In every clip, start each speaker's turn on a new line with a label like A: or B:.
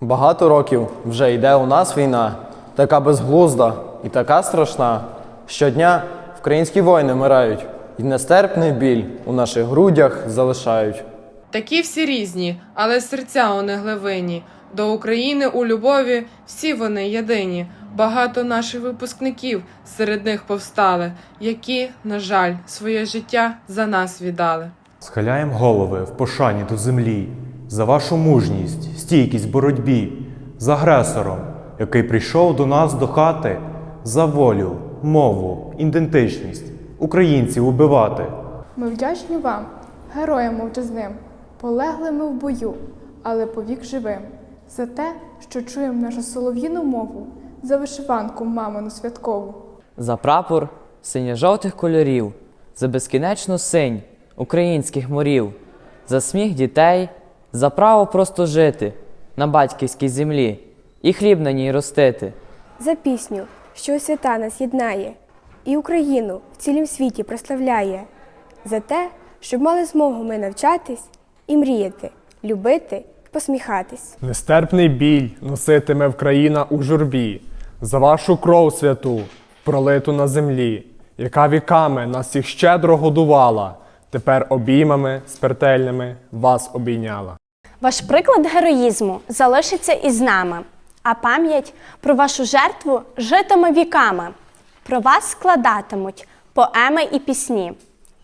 A: Багато років вже йде у нас війна, така безглузда і така страшна. Щодня українські воїни вмирають, і нестерпний біль у наших грудях залишають.
B: Такі всі різні, але серця у них глибинні. До України у любові всі вони єдині. Багато наших випускників серед них повстали, які, на жаль, своє життя за нас віддали.
C: Схиляєм голови в пошані до землі, за вашу мужність, стійкість в боротьбі, з агресором, який прийшов до нас до хати, за волю, мову, ідентичність, українців убивати.
D: Ми вдячні вам, героям мовчазним, полеглими в бою, але повік живим, за те, що чуємо нашу солов'їну мову, за вишиванку мамину святкову.
E: за прапор синьо-жовтих кольорів, за безкінечну синь українських морів, за сміх дітей, за право просто жити на батьківській землі і хліб на ній ростити.
F: за пісню, що у свята нас єднає, і Україну в цілім світі прославляє, за те, щоб мали змогу ми навчатись і мріяти, любити і посміхатись.
G: Нестерпний біль носитиме Вкраїна у журбі, за вашу кров святу, пролиту на землі, яка віками нас всіх щедро годувала, тепер обіймами смертельними вас обійняла.
H: Ваш приклад героїзму залишиться із нами, а пам'ять про вашу жертву житиме віками. Про вас складатимуть поеми і пісні,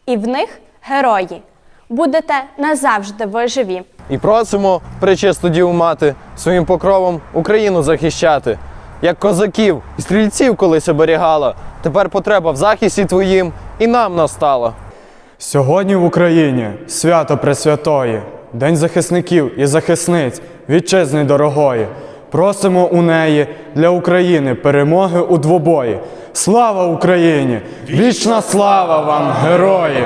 H: і в них герої. Будете назавжди ви живі.
A: І просимо пречисту Діву мати своїм покровом Україну захищати. Як козаків і стрільців колись оберігала, тепер потреба в захисті твоїм і нам настала.
I: Сьогодні в Україні свято Пресвятої, День захисників і захисниць вітчизни дорогої. Просимо у неї для України перемоги у двобої. Слава Україні! Вічна слава вам, герої!